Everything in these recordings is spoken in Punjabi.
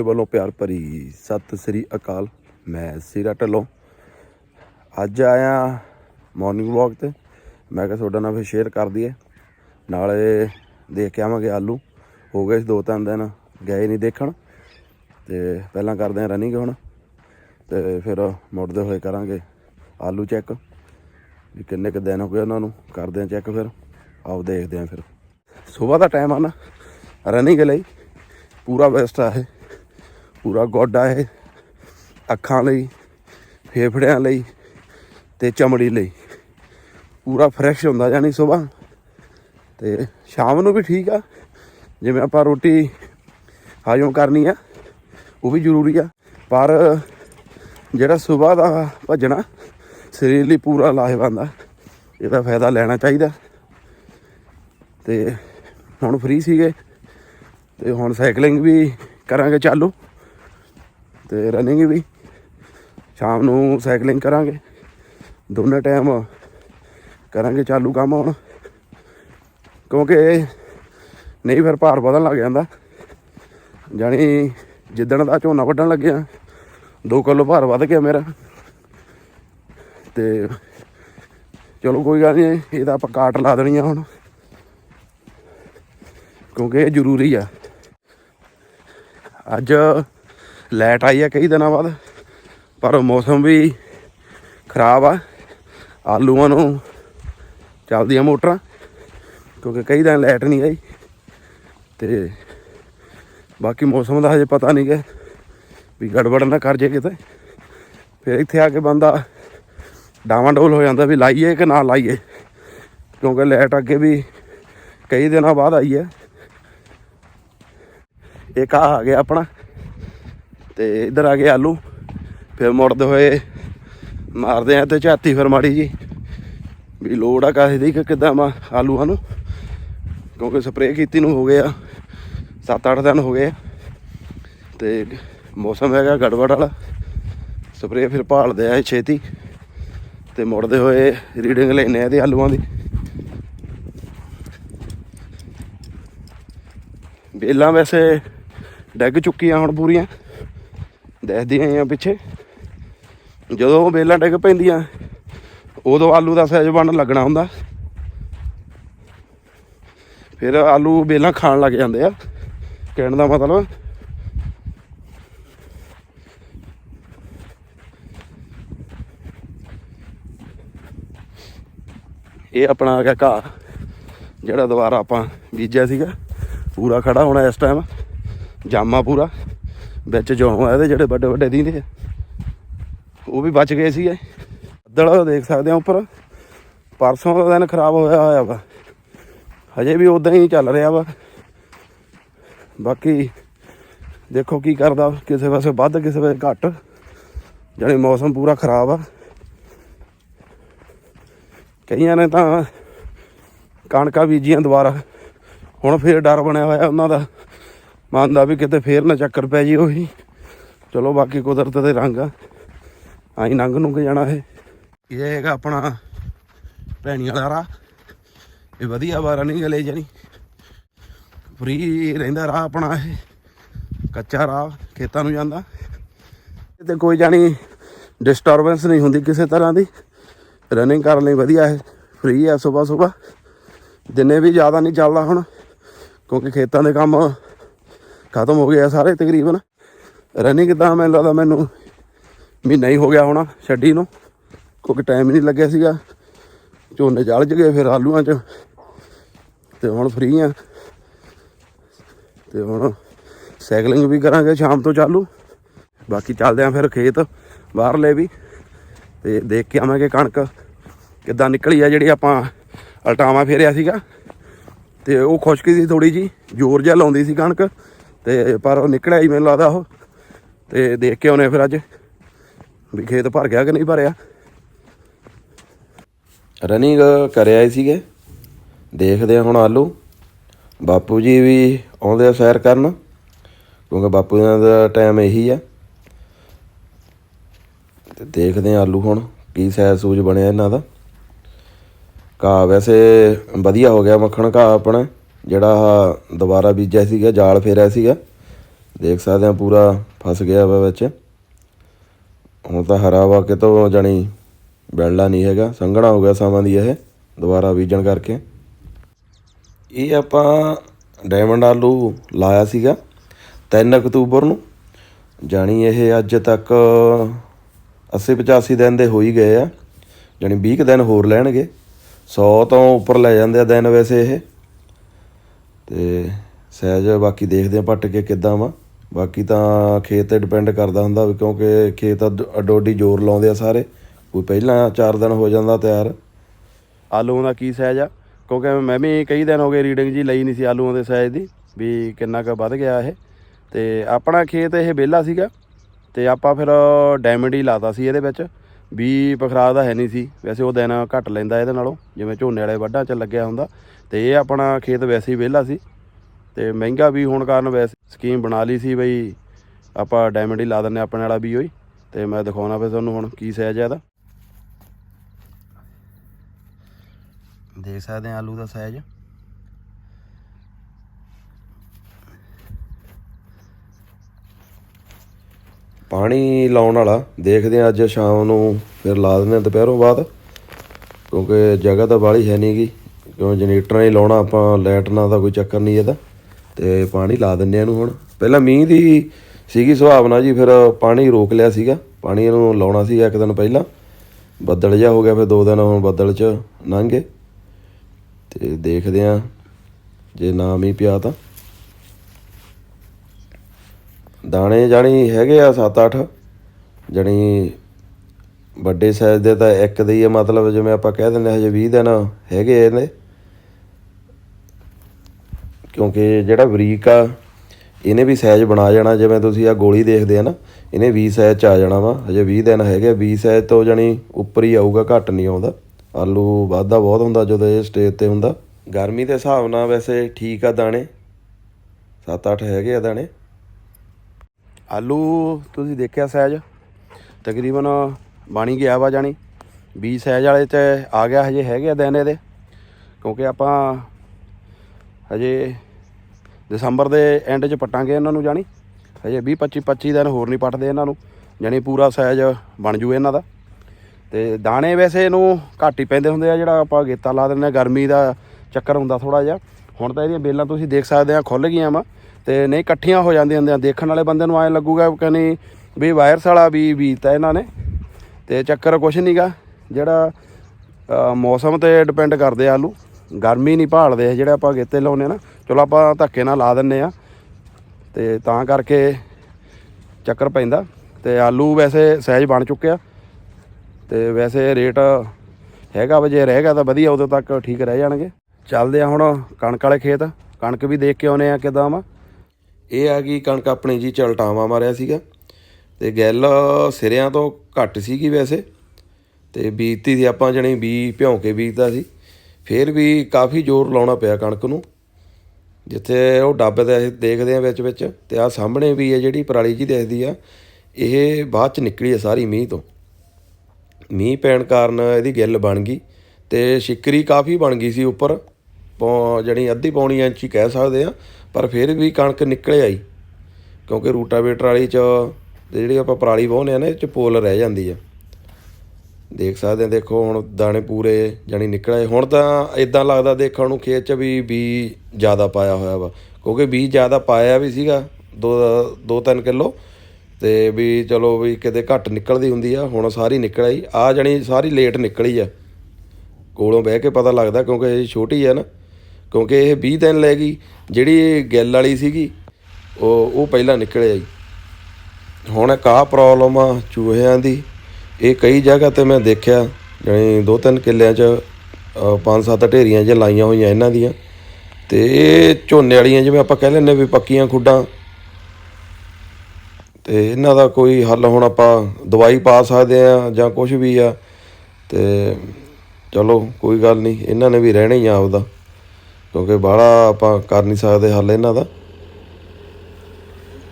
ਮੇਰੇ ਵੱਲੋਂ ਪਿਆਰ ਭਰੀ ਸਤਿ ਸ੍ਰੀ ਅਕਾਲ। ਮੈਂ ਸਿਰਾ ਢੱਲੋਂ। ਅੱਜ ਆਇਆ ਮਾਰਨਿੰਗ ਵਾਕ ਤੇ। ਮੈਂ ਕਿਹਾ ਤੁਹਾਡਾ ਨਾਲ ਫਿਰ ਸ਼ੇਅਰ ਕਰ ਦਈਏ। ਨਾਲੇ ਦੇਖ ਕੇ ਆਵਾਂਗੇ ਆਲੂ। ਹੋ ਗਏ ਸੀ ਦੋ ਤਿੰਨ ਦਿਨ, ਗਏ ਨਹੀਂ ਦੇਖਣ। ਤੇ ਪਹਿਲਾਂ ਕਰਦੇ ਆ ਰਨਿੰਗ ਹੁਣ। ਤੇ ਫਿਰ ਮੁੜਦੇ ਹੋਏ ਕਰਾਂਗੇ ਆਲੂ ਚੈੱਕ ਵੀ ਕਿੰਨੇ ਕੁ ਦਿਨ ਹੋ ਗਏ ਉਹਨਾਂ ਨੂੰ। ਕਰਦੇ ਆ ਚੈੱਕ ਫਿਰ। ਆਓ ਦੇਖਦੇ ਆ ਫਿਰ। ਸਵੇਰ ਦਾ ਟਾਈਮ ਆ ਨਾ। ਰਨਿੰਗ ਲਈ। ਪੂਰਾ ਬੈਸਟ ਆ ਇਹ। ਪੂਰਾ ਗੋਡਾ ਆ ਇਹ ਅੱਖਾਂ ਲਈ, ਫੇਫੜਿਆਂ ਲਈ ਤੇ ਚਮੜੀ ਲਈ। ਪੂਰਾ ਫਰੈਸ਼ ਹੁੰਦਾ ਯਾਨੀ ਸਵੇਰ ਤੇ ਸ਼ਾਮ ਨੂੰ ਵੀ ਠੀਕ ਆ। ਜਿਵੇਂ ਆਪਾਂ ਰੋਟੀ ਹਾਜਮ ਕਰਨੀ ਆ, ਉਹ ਵੀ ਜ਼ਰੂਰੀ ਆ। ਪਰ ਜਿਹੜਾ ਸਵੇਰ ਦਾ ਭੱਜਣਾ, ਸਰੀਰ ਲਈ ਪੂਰਾ ਲਾਹੇਵੰਦ ਆ। ਇਹਦਾ ਫਾਇਦਾ ਲੈਣਾ ਚਾਹੀਦਾ। ਤੇ ਹੁਣ ਫ੍ਰੀ ਸੀਗੇ। ਤੇ ਹੁਣ ਸਾਈਕਲਿੰਗ ਵੀ ਕਰਾਂਗੇ ਚਾਲੂ। ਤੇ ਰਨਿੰਗ ਵੀ। ਸ਼ਾਮ ਨੂੰ ਸਾਈਕਲਿੰਗ ਕਰਾਂਗੇ। ਦੋਨੇ ਟਾਈਮ ਕਰਾਂਗੇ ਚਾਲੂ ਕੰਮ ਹੁਣ। ਕਿਉਂਕਿ ਨਹੀਂ ਫਿਰ ਭਾਰ ਵਧਣ ਲੱਗ ਜਾਂਦਾ। ਜਾਣੀ ਜਿੱਦਣ ਦਾ ਝੋਨਾ ਵੱਢਣ ਲੱਗਿਆ 2 ਕਿਲੋ ਭਾਰ ਵੱਧ ਗਿਆ ਮੇਰਾ। ਤੇ ਚਲੋ ਕੋਈ ਗੱਲ ਨਹੀਂ ਇਹਦਾ ਆਪਾਂ ਕਾਟ ਲਾ ਦੇਣੀ ਆ ਹੁਣ। ਕਿਉਂਕਿ ਇਹ ਜ਼ਰੂਰੀ ਆ। ਅੱਜ ਲਾਈਟ ਆਈ ਆ ਕਈ ਦਿਨਾਂ ਬਾਅਦ, ਪਰ ਮੌਸਮ ਵੀ ਖਰਾਬ ਆ। ਆਲੂਆਂ ਨੂੰ ਚੱਲਦੀਆਂ ਮੋਟਰਾਂ, ਕਿਉਂਕਿ ਕਈ ਦਿਨ ਲਾਈਟ ਨਹੀਂ ਆਈ। ਤੇ ਬਾਕੀ ਮੌਸਮ ਦਾ ਹਜੇ ਪਤਾ ਨਹੀਂ ਗਿਆ ਵੀ ਗੜਬੜ ਨਾ ਕਰ ਜੇ ਕਿਤੇ। ਫਿਰ ਇੱਥੇ ਆ ਕੇ ਬੰਦਾ ਡਾਵਾਂ ਡੋਲ ਹੋ ਜਾਂਦਾ ਵੀ ਲਾਈਏ ਕਿ ਨਾ ਲਾਈਏ, ਕਿਉਂਕਿ ਲਾਈਟ ਅੱਗੇ ਵੀ ਕਈ ਦਿਨਾਂ ਬਾਅਦ ਆਈ ਹੈ ਇੱਕ ਆ ਆ ਗਿਆ ਆਪਣਾ। ਤੇ ਇੱਧਰ ਆ ਗਏ ਆਲੂ, ਫਿਰ ਮੁੜਦੇ ਹੋਏ ਮਾਰਦੇ ਆ ਤੇ ਝਾਤੀ ਫਿਰ ਮਾੜੀ ਜੀ। ਵੀ ਲੋੜ ਆ ਕਾਹੇ ਦੀ ਕਿ ਕਿਦਾਂ ਮਾ ਆਲੂਆਂ ਨੂੰ, ਕਿਉਂਕਿ ਸਪਰੇਅ ਕੀਤੀ ਨੂੰ ਹੋ ਗਏ ਆ 7-8 ਦਿਨ ਹੋ ਗਏ ਆ। ਤੇ ਮੌਸਮ ਹੈਗਾ ਗੜਬੜ ਵਾਲਾ ਸਪਰੇਅ ਫਿਰ ਭਾਲਦੇ ਆ ਛੇਤੀ, ਤੇ ਮੁੜਦੇ ਹੋਏ ਰੀਡਿੰਗ ਲੈਨੇ ਆ ਇਹਦੇ ਆਲੂਆਂ ਦੀ। ਬੇਲਾਂ ਵੈਸੇ ਡਿੱਗ ਚੁੱਕੀਆਂ ਹੁਣ ਪੂਰੀਆਂ। ਦੇਖਦੀਆਂ ਆ ਪਿੱਛੇ। ਜਦੋਂ ਵੇਲਾਂ ਡਿੱਗ ਪੈਂਦੀਆਂ, ਉਦੋਂ ਆਲੂ ਦਾ ਸਾਈਜ਼ ਬਣਨ ਲੱਗਣਾ ਹੁੰਦਾ। ਫਿਰ ਆਲੂ ਵੇਲਾਂ ਖਾਣ ਲੱਗ ਜਾਂਦੇ ਆ। ਕਹਿਣ ਦਾ ਮਤਲਬ, ਇਹ ਆਪਣਾ ਆ ਗਿਆ ਘਾਹ, ਜਿਹੜਾ ਦੁਬਾਰਾ ਆਪਾਂ ਬੀਜਿਆ ਸੀਗਾ। ਪੂਰਾ ਖੜਾ ਹੋਣਾ ਇਸ ਟਾਈਮ ਜਾਮਾ ਪੂਰਾ। ਵਿੱਚ ਜੌਂ ਆ ਇਹਦੇ ਜਿਹੜੇ ਵੱਡੇ ਵੱਡੇ ਦੀਂਦੇ ਆ ਉਹ ਵੀ ਬਚ ਗਏ ਸੀਗੇ। ਬੱਦਲ ਦੇਖ ਸਕਦੇ ਆ ਉੱਪਰ। ਪਰਸੋਂ ਦਾ ਦਿਨ ਖਰਾਬ ਹੋਇਆ ਹੋਇਆ ਵਾ। ਹਜੇ ਵੀ ਉਦਾਂ ਹੀ ਚੱਲ ਰਿਹਾ ਵਾ। ਬਾਕੀ ਦੇਖੋ ਕੀ ਕਰਦਾ ਕਿਸੇ ਪਾਸੇ ਵੱਧ, ਕਿਸੇ ਪਾਸੇ ਘੱਟ। ਜਾਣੀ ਮੌਸਮ ਪੂਰਾ ਖਰਾਬ ਆ। ਕਈਆਂ ਨੇ ਤਾਂ ਕਣਕਾਂ ਬੀਜੀਆਂ ਦੁਬਾਰਾ। ਹੁਣ ਫੇਰ ਡਰ ਬਣਿਆ ਹੋਇਆ ਉਹਨਾਂ ਦਾ। ਮੰਨਦਾ ਵੀ ਕਿਤੇ ਫੇਰ ਨਾ ਚੱਕਰ ਪੈ ਜੀ ਉਹੀ। ਚਲੋ ਬਾਕੀ ਕੁਦਰਤ ਦੇ ਰੰਗ ਆ। ਆਈ ਨੰਗ ਨੂੰ ਜਾਣਾ ਇਹ। ਇਹ ਹੈਗਾ ਆਪਣਾ ਭੈਣੀ ਵਾਲਾ ਰਾਹ। ਇਹ ਵਧੀਆ ਵਾ ਰਨਿੰਗ ਲੈ ਜਾਣੀ। ਫਰੀ ਰਹਿੰਦਾ ਰਾਹ ਆਪਣਾ ਇਹ। ਕੱਚਾ ਰਾਹ ਖੇਤਾਂ ਨੂੰ ਜਾਂਦਾ। ਤੇ ਕੋਈ ਜਾਣੀ ਡਿਸਟਰਬੈਂਸ ਨਹੀਂ ਹੁੰਦੀ ਕਿਸੇ ਤਰ੍ਹਾਂ ਦੀ। ਰਨਿੰਗ ਕਰਨ ਲਈ ਵਧੀਆ ਹੈ ਫ੍ਰੀ ਹੈ ਸਵੇਰ ਸਵੇਰ। ਦਿਨੇ ਵੀ ਜ਼ਿਆਦਾ ਨਹੀਂ ਚੱਲਦਾ ਹੁਣ। ਕਿਉਂਕਿ ਖੇਤਾਂ ਦੇ ਕੰਮ ਖਤਮ ਹੋ ਗਏ ਆ ਸਾਰੇ ਤਕਰੀਬਨ। ਰਨਿੰਗ ਤਾਂ ਮੈਨੂੰ ਲੱਗਦਾ ਮੈਨੂੰ ਮਹੀਨਾ ਹੀ ਹੋ ਗਿਆ ਹੋਣਾ ਛੱਡੀ ਨੂੰ। ਕਿਉਂਕਿ ਟਾਈਮ ਹੀ ਨਹੀਂ ਲੱਗਿਆ ਸੀਗਾ। ਝੋਨੇ ਜਲ ਜ ਗਏ ਫਿਰ ਆਲੂਆਂ 'ਚ। ਤੇ ਹੁਣ ਫ੍ਰੀ ਆ। ਤੇ ਹੁਣ ਸਾਈਕਲਿੰਗ ਵੀ ਕਰਾਂਗੇ ਸ਼ਾਮ ਤੋਂ ਚਾਲੂ। ਬਾਕੀ ਚੱਲਦੇ ਆਂ ਫਿਰ ਖੇਤ ਬਾਹਰਲੇ ਵੀ। ਤੇ ਦੇਖ ਕੇ ਆਵਾਂਗੇ ਕਣਕ ਕਿੱਦਾਂ ਨਿਕਲੀ ਆ ਜਿਹੜੀ ਆਪਾਂ ਅਲਟਾਵਾ ਫੇਰਿਆ ਸੀਗਾ। ਤੇ ਉਹ ਖੁਸ਼ਕੀ ਸੀ ਥੋੜੀ ਜੀ ਜ਼ੋਰ ਜਿਹਾ ਲਾਉਂਦੀ ਸੀ ਕਣਕ। ਤੇ ਪਰ ਉਹ ਨਿਕਲਿਆ ਹੀ ਮੈਨੂੰ ਲੱਗਦਾ ਉਹ। ਤੇ ਦੇਖ ਕੇ ਆਉਨੇ ਫਿਰ ਅੱਜ। ਵੀ ਖੇਤ ਭਰ ਗਿਆ ਕਿ ਨਹੀਂ ਭਰਿਆ। ਰਨਿੰਗ ਕਰਿਆ ਹੀ ਸੀਗੇ। ਦੇਖਦੇ ਆ ਹੁਣ ਆਲੂ। ਬਾਪੂ ਜੀ ਵੀ ਆਉਂਦੇ ਆ ਸੈਰ ਕਰਨ। ਕਿਉਂਕਿ ਬਾਪੂ ਜੀ ਦਾ ਟਾਈਮ ਇਹੀ ਆ। ਤੇ ਦੇਖਦੇ ਆ ਆਲੂ ਹੁਣ ਕੀ ਸੈਰ ਸੂਜ ਬਣਿਆ ਇਹਨਾਂ ਦਾ। ਘਾਹ ਵੈਸੇ ਵਧੀਆ ਹੋ ਗਿਆ ਮੱਖਣ ਘਾਹ ਆਪਣਾ। ਜਿਹੜਾ ਆਹ ਦੁਬਾਰਾ ਬੀਜਿਆ ਸੀਗਾ, ਜਾਲ ਫੇਰਿਆ ਸੀਗਾ। ਦੇਖ ਸਕਦੇ ਆ ਪੂਰਾ ਫਸ ਗਿਆ ਵਾ ਵਿੱਚ। ਹੁਣ ਤਾਂ ਹਰਾ ਵਾ, ਕਿਤੋਂ ਜਾਣੀ ਬੈਲਦਾ ਨਹੀਂ ਹੈਗਾ। ਸੰਘਣਾ ਹੋ ਗਿਆ ਸਾਵਾਂ ਦੀ ਇਹ, ਦੁਬਾਰਾ ਬੀਜਣ ਕਰਕੇ। ਇਹ ਆਪਾਂ ਡਾਇਮੰਡ ਆਲੂ ਲਾਇਆ ਸੀਗਾ 3 ਅਕਤੂਬਰ ਨੂੰ। ਜਾਣੀ ਇਹ ਅੱਜ ਤੱਕ 80 85 ਦਿਨ ਦੇ ਹੋ ਹੀ ਗਏ ਆ। ਜਾਣੀ 20 ਕੁ ਦਿਨ ਹੋਰ ਲੈਣਗੇ। 100 ਤੋਂ ਉੱਪਰ ਲੈ ਜਾਂਦੇ ਆ ਦਿਨ ਵੈਸੇ ਇਹ। ਤੇ ਸਹਿਜ ਬਾਕੀ ਦੇਖਦੇ ਆ ਪੱਟ ਕੇ ਕਿੱਦਾਂ ਵਾ। ਬਾਕੀ ਤਾਂ ਖੇਤ ਤੇ ਡਿਪੈਂਡ ਕਰਦਾ ਹੁੰਦਾ ਵੀ ਕਿਉਂਕਿ ਖੇਤ ਅੱਡ- ਅੱਡੋ ਅੱਡੀ ਜ਼ੋਰ ਲਾਉਂਦੇ ਆ ਸਾਰੇ। ਕੋਈ ਪਹਿਲਾਂ 4 ਦਿਨ ਹੋ ਜਾਂਦਾ ਤਿਆਰ। ਆਲੂਆਂ ਦਾ ਕੀ ਸਾਈਜ਼ ਆ? ਕਿਉਂਕਿ ਮੈਂ ਵੀ ਕਈ ਦਿਨ ਹੋ ਗਏ ਰੀਡਿੰਗ ਜੀ ਲਈ ਨਹੀਂ ਸੀ ਆਲੂਆਂ ਦੇ ਸਾਈਜ਼ ਦੀ, ਵੀ ਕਿੰਨਾ ਕੁ ਵੱਧ ਗਿਆ ਇਹ। ਤੇ ਆਪਣਾ ਖੇਤ ਇਹ ਵਿਹਲਾ ਸੀਗਾ। ਤੇ ਆਪਾਂ ਫਿਰ ਡਾਇਮੰਡ ਹੀ ਲਾਤਾ ਸੀ ਇਹਦੇ ਵਿੱਚ। ਵੀ ਪਖਰਾ ਦਾ ਹੈ ਨਹੀਂ ਸੀ। ਵੈਸੇ ਉਹ ਦਿਨ ਘੱਟ ਲੈਂਦਾ ਇਹਦੇ ਨਾਲੋਂ, ਜਿਵੇਂ ਝੋਨੇ ਵਾਲੇ ਵੱਢਾਂ 'ਚ ਲੱਗਿਆ ਹੁੰਦਾ। ਤੇ ਇਹ ਆਪਣਾ ਖੇਤ ਵੈਸੇ ਹੀ ਵਿਹਲਾ ਸੀ। ਤੇ ਮਹਿੰਗਾ ਵੀ ਹੋਣ ਕਾਰਨ ਵੈਸੇ ਸਕੀਮ ਬਣਾ ਲਈ ਸੀ ਬਈ, ਆਪਾਂ ਡਾਇਮੰਡ ਹੀ ਲਾ ਦਿੰਨੇ ਆਪਣੇ ਵਾਲਾ ਵੀ ਹੋਈ ਤੇ ਮੈਂ ਦਿਖਾਉਣਾ ਫਿਰ ਤੁਹਾਨੂੰ ਹੁਣ ਕੀ ਸਾਈਜ਼ ਹੈ ਇਹਦਾ। ਦੇਖ ਸਕਦੇ ਆ ਆਲੂ ਦਾ ਸਾਈਜ਼ ਪਾਣੀ ਲਾਉਣ ਵਾਲਾ। ਦੇਖਦੇ ਆ ਅੱਜ ਸ਼ਾਮ ਨੂੰ ਫਿਰ ਲਾ ਦਿੰਦੇ ਆ ਦੁਪਹਿਰੋਂ ਬਾਅਦ, ਕਿਉਂਕਿ ਜਗ੍ਹਾ ਤਾਂ ਬਾਹਲੀ ਹੈ ਨਹੀਂਗੀ ਕਿਉਂ ਜਨਰੇਟਰ ਨਹੀਂ ਲਾਉਣਾ ਆਪਾਂ, ਲਾਈਟ ਦਾ ਕੋਈ ਚੱਕਰ ਨਹੀਂ ਇਹਦਾ। ਤੇ ਪਾਣੀ ਲਾ ਦਿੰਦੇ ਆ ਇਹਨੂੰ ਹੁਣ। ਪਹਿਲਾਂ ਮੀਂਹ ਦੀ ਸੀਗੀ ਸੁਭਾਵਨਾ ਜੀ, ਫਿਰ ਪਾਣੀ ਰੋਕ ਲਿਆ ਸੀਗਾ। ਪਾਣੀ ਇਹਨੂੰ ਲਾਉਣਾ ਸੀਗਾ ਇੱਕ ਦਿਨ ਪਹਿਲਾਂ। ਬੱਦਲ ਜਿਹਾ ਹੋ ਗਿਆ, ਫਿਰ ਦੋ ਦਿਨ ਹੁਣ ਬੱਦਲ 'ਚ ਲੰਘੇ ਤੇ ਦੇਖਦੇ ਆ ਜੇ ਨਾ ਮੀਂਹ ਪਿਆ ਤਾਂ। ਦਾਣੇ ਜਾਣੀ ਹੈਗੇ ਆ 7-8 ਜਾਣੀ ਵੱਡੇ ਸਾਈਜ਼ ਦੇ ਤਾਂ ਇੱਕ ਦੇ ਹੀ ਆ, ਮਤਲਬ ਜਿਵੇਂ ਆਪਾਂ ਕਹਿ ਦਿੰਦੇ ਹਜੇ 20 ਦਿਨ ਹੈਗੇ ਆ ਇਹਦੇ। ਕਿਉਂਕਿ ਜਿਹੜਾ ਬਰੀਕ ਆ, ਇਹਨੇ ਵੀ ਸਾਈਜ਼ ਬਣਾ ਜਾਣਾ, ਜਿਵੇਂ ਤੁਸੀਂ ਆ ਗੋਲੀ ਦੇਖਦੇ ਆ ਨਾ, ਇਹਨੇ 20 ਸਾਈਜ਼ ਚ ਆ ਜਾਣਾ ਵਾ, ਹਜੇ 20 ਦਿਨ ਹੈਗੇ 20 ਸਾਈਜ਼ ਤੋਂ ਜਾਣੀ ਉੱਪਰ ਹੀ ਆਊਗਾ, ਘੱਟ ਨਹੀਂ ਆਉਂਦਾ। ਆਲੂ ਵਾਧਾ ਬਹੁਤ ਹੁੰਦਾ ਜਦੋਂ ਇਹ ਸਟੇਜ ਤੇ ਹੁੰਦਾ। ਗਰਮੀ ਦੇ ਹਿਸਾਬ ਨਾਲ ਵੈਸੇ ਠੀਕ ਆ ਦਾਣੇ। 7-8 ਹੈਗੇ ਆ ਦਾਣੇ। ਆਲੂ ਤੁਸੀਂ ਦੇਖਿਆ ਸਾਈਜ਼ ਤਕਰੀਬਨ ਬਣ ਗਿਆ ਵਾ ਜਾਣੀ। 20 ਸਾਈਜ਼ ਵਾਲੇ ਚ ਆ ਗਿਆ ਹਜੇ ਹੈਗੇ ਆ ਦਿਨ ਇਹਦੇ। ਕਿਉਂਕਿ ਆਪਾਂ ਹਜੇ ਦਸੰਬਰ ਦੇ ਐਂਡ 'ਚ ਪੱਟਾਂਗੇ ਇਹਨਾਂ ਨੂੰ ਜਾਣੀ। ਹਜੇ 20 25 25 ਦਿਨ ਹੋਰ ਨਹੀਂ ਪੱਟਦੇ ਇਹਨਾਂ ਨੂੰ। ਜਾਣੀ ਪੂਰਾ ਸਾਈਜ਼ ਬਣ ਜੂ ਇਹਨਾਂ ਦਾ। ਤੇ ਦਾਣੇ ਵੈਸੇ ਇਹਨੂੰ ਘੱਟ ਹੀ ਪੈਂਦੇ ਹੁੰਦੇ ਆ, ਜਿਹੜਾ ਆਪਾਂ ਗੇਤਾ ਲਾ ਦਿੰਦੇ ਆ। ਗਰਮੀ ਦਾ ਚੱਕਰ ਹੁੰਦਾ ਥੋੜਾ ਜਿਹਾ। ਹੁਣ ਤਾਂ ਇਹਦੀਆਂ ਬੇਲਾਂ ਤੁਸੀਂ ਦੇਖ ਸਕਦੇ ਆ ਖੁੱਲ ਗਈਆਂ ਵਾ। ਤੇ ਨਹੀਂ, ਇਕੱਠੀਆਂ ਹੋ ਜਾਂਦੀਆਂ ਹੁੰਦੀਆਂ। ਦੇਖਣ ਵਾਲੇ ਬੰਦੇ ਨੂੰ ਐਂ ਲੱਗੂਗਾ ਕਿ ਵੀ ਵਾਇਰਸ ਵਾਲਾ ਵੀ ਬੀਜਤਾ ਇਹਨਾਂ ਨੇ। ਤੇ ਚੱਕਰ ਕੁਛ ਨਹੀਂਗਾ ਜਿਹੜਾ ਮੌਸਮ ਤੇ ਡਿਪੈਂਡ ਕਰਦੇ ਆਲੂ। ਗਰਮੀ ਨਹੀਂ ਭਾਲਦੇ ਜਿਹੜੇ ਆਪਾਂ ਗੇਤੇ ਲਾਉਨੇ ਨਾ। ਚਲੋ ਆਪਾਂ ਧੱਕੇ ਨਾਲ ਲਾ ਦਿੰਨੇ ਆ। ਤੇ ਤਾਂ ਕਰਕੇ ਚੱਕਰ ਪੈਂਦਾ। ਤੇ ਆਲੂ ਵੈਸੇ ਸਹਿਜ ਬਣ ਚੁੱਕਿਆ ਤੇ ਵੈਸੇ ਰੇਟ ਹੈਗਾ ਵਾ, ਜੇ ਰਹੇਗਾ ਤਾਂ ਵਧੀਆ, ਉਦੋਂ ਤੱਕ ਠੀਕ ਰਹਿ ਜਾਣਗੇ। ਚੱਲਦੇ ਆ ਹੁਣ ਕਣਕ ਵਾਲੇ ਖੇਤ। ਕਣਕ ਵੀ ਦੇਖ ਕੇ ਆਉਨੇ ਆ ਕਿਦਾਂ ਵਾ। ਇਹ ਆ ਗਈ ਕਣਕ ਆਪਣੀ ਜੀ ਚਲਟਾਵਾ ਮਾਰਿਆ ਸੀਗਾ ਤੇ ਗੱਲ ਸਿਰਿਆਂ ਤੋਂ ਘੱਟ ਸੀਗੀ ਵੈਸੇ ਤੇ ਬੀਜਤੀ ਸੀ ਆਪਾਂ ਜਣੀ ਬੀ ਭਿਉਂ ਕੇ ਬੀਜਦਾ ਸੀ। ਫਿਰ ਵੀ ਕਾਫੀ ਜ਼ੋਰ ਲਾਉਣਾ ਪਿਆ ਕਣਕ ਨੂੰ। ਜਿੱਥੇ ਉਹ ਡੱਬ ਤੇ ਅਸੀਂ ਦੇਖਦੇ ਆ ਵਿੱਚ ਵਿੱਚ ਤੇ ਆ ਸਾਹਮਣੇ ਵੀ ਹੈ ਜਿਹੜੀ ਪਰਾਲੀ ਜੀ ਦਿਖਦੀ ਆ, ਇਹ ਬਾਅਦ ਚ ਨਿਕਲੀ ਆ ਸਾਰੀ ਮੀਂਹ ਤੋਂ। ਮੀਂਹ ਪੈਣ ਕਾਰਨ ਇਹਦੀ ਗਿੱਲ ਬਣ ਗਈ ਤੇ ਸ਼ਿਕਰੀ ਕਾਫੀ ਬਣ ਗਈ ਸੀ ਉੱਪਰ। ਜਣੀ ਅੱਧੀ ਪੌਣੀ ਇੰਚ ਹੀ ਕਹਿ ਸਕਦੇ ਆ ਪਰ ਫਿਰ ਵੀ ਕਣਕ ਨਿਕਲੇ ਆਈ। ਕਿਉਂਕਿ ਰੂਟਾਵੇਟਰ ਵਾਲੀ ਚ ਜਿਹੜੀ ਆਪਾਂ ਪਰਾਲੀ ਵਾਹੁੰਦੇ ਆ ਨਾ, ਇਹ ਚ ਪੋਲ ਰਹਿ ਜਾਂਦੀ ਆ। ਦੇਖ ਸਕਦੇ ਆ, ਦੇਖੋ ਹੁਣ ਦਾਣੇ ਪੂਰੇ ਜਾਨੀ ਨਿਕਲੇ ਹੁਣ ਤਾਂ ਇਦਾਂ ਲੱਗਦਾ ਦੇਖਣ ਨੂੰ ਖੇਤ 'ਚ ਵੀ ਬੀ ਜ਼ਿਆਦਾ ਪਾਇਆ ਹੋਇਆ ਵਾ। ਕਿਉਂਕਿ ਬੀ ਜ਼ਿਆਦਾ ਪਾਇਆ ਵੀ ਸੀਗਾ 2 2-3 ਕਿਲੋ। ਤੇ ਵੀ ਚਲੋ ਵੀ ਕਿਤੇ ਘੱਟ ਨਿਕਲਦੀ ਹੁੰਦੀ ਆ, ਹੁਣ ਸਾਰੀ ਨਿਕਲ ਆਈ। ਆ ਜਾਣੀ ਸਾਰੀ ਲੇਟ ਨਿਕਲੀ ਆ। ਕੋਲੋਂ ਬਹਿ ਕੇ ਪਤਾ ਲੱਗਦਾ ਕਿਉਂਕਿ ਇਹ ਛੋਟੀ ਆ ਨਾ। ਕਿਉਂਕਿ ਇਹ 20 ਦਿਨ ਲੈ ਗਈ, ਜਿਹੜੀ ਗਿੱਲ ਵਾਲੀ ਸੀਗੀ, ਉਹ ਉਹ ਪਹਿਲਾਂ ਨਿਕਲ ਆਈ ਹੁਣ ਇੱਕ ਆਹ ਪ੍ਰੋਬਲਮ ਆ ਚੂਹਿਆਂ ਦੀ। ਇਹ ਕਈ ਜਗ੍ਹਾ ਤੇ ਮੈਂ ਦੇਖਿਆ, ਜਾਣੀ ਦੋ ਤਿੰਨ ਕਿੱਲਿਆਂ 'ਚ ਪੰਜ ਸੱਤ ਢੇਰੀਆਂ ਜਿਹੀਆਂ ਲਾਈਆਂ ਹੋਈਆਂ ਇਹਨਾਂ ਦੀਆਂ। ਤੇ ਇਹ ਝੋਨੇ ਵਾਲੀਆਂ, ਜਿਵੇਂ ਆਪਾਂ ਕਹਿ ਲੈਂਦੇ ਵੀ ਪੱਕੀਆਂ ਖੁੱਡਾਂ। ਤੇ ਇਹਨਾਂ ਦਾ ਕੋਈ ਹੱਲ ਹੁਣ ਆਪਾਂ ਦਵਾਈ ਪਾ ਸਕਦੇ ਆ ਜਾਂ ਕੁਝ ਵੀ ਆ। ਤੇ ਚਲੋ, ਕੋਈ ਗੱਲ ਨਹੀਂ, ਇਹਨਾਂ ਨੇ ਵੀ ਰਹਿਣਾ ਹੀ ਆ ਆਪਦਾ। ਕਿਉਂਕਿ ਬਾਹਲਾ ਆਪਾਂ ਕਰ ਨਹੀਂ ਸਕਦੇ ਹੱਲ ਇਹਨਾਂ ਦਾ।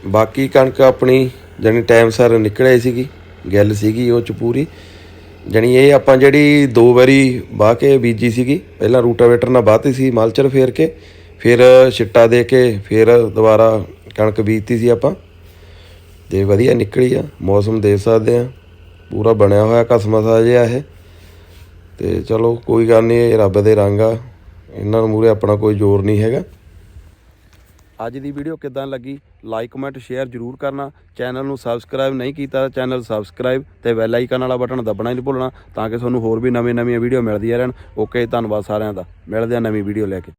ਬਾਕੀ ਕਣਕ ਆਪਣੀ ਜਾਣੀ ਟਾਈਮ ਸਿਰ ਨਿਕਲੇ ਸੀਗੀ, ਗੱਲ ਸੀਗੀ ਉਹ ਚ ਪੂਰੀ। ਜਾਣੀ ਇਹ ਆਪਾਂ ਜਿਹੜੀ ਦੋ ਵਾਰੀ ਵਾਹ ਕੇ ਬੀਜੀ ਸੀਗੀ, ਪਹਿਲਾਂ ਰੂਟਾਵੇਟਰ ਨਾਲ ਵਾਹਤੀ ਸੀ ਮਲਚਰ ਫੇਰ ਕੇ, ਫਿਰ ਛਿੱਟਾ ਦੇ ਕੇ, ਫਿਰ ਦੁਬਾਰਾ ਕਣਕ ਬੀਜਤੀ ਸੀ ਆਪਾਂ। ਤੇ ਵਧੀਆ ਨਿਕਲੀ ਆ, ਮੌਸਮ ਦੇਖ ਸਕਦੇ ਆ। ਪੂਰਾ ਬਣਿਆ ਹੋਇਆ ਕਸਮਸਾ ਜਿਹਾ ਇਹ। ਤੇ ਚਲੋ ਕੋਈ ਗੱਲ ਨਹੀਂ, ਇਹ ਰੱਬ ਦੇ ਰੰਗ ਆ। ਇਹਨਾਂ ਨੂੰ ਮੂਰੇ ਆਪਣਾ ਕੋਈ ਜ਼ੋਰ ਨਹੀਂ ਹੈਗਾ। ਅੱਜ ਦੀ ਵੀਡੀਓ ਕਿਦਾਂ ਲੱਗੀ? ਲਾਈਕ ਕਮੈਂਟ ਸ਼ੇਅਰ ਜਰੂਰ ਕਰਨਾ। ਚੈਨਲ ਨੂੰ ਸਬਸਕ੍ਰਾਈਬ ਨਹੀਂ ਕੀਤਾ ਤਾਂ ਚੈਨਲ ਸਬਸਕ੍ਰਾਈਬ ਤੇ ਬੈਲ ਆਈਕਨ ਵਾਲਾ ਬਟਨ ਦਬਣਾ ਨਹੀਂ ਭੁੱਲਣਾ ਤਾਂ ਕਿ ਤੁਹਾਨੂੰ ਹੋਰ ਵੀ ਨਵੀਂ ਨਵੀਆਂ ਵੀਡੀਓ ਮਿਲਦੀਆਂ ਰਹਿਣ। ਓਕੇ ਧੰਨਵਾਦ ਸਾਰਿਆਂ ਦਾ। ਮਿਲਦੇ ਆ ਨਵੀਂ ਵੀਡੀਓ ਲੈ ਕੇ।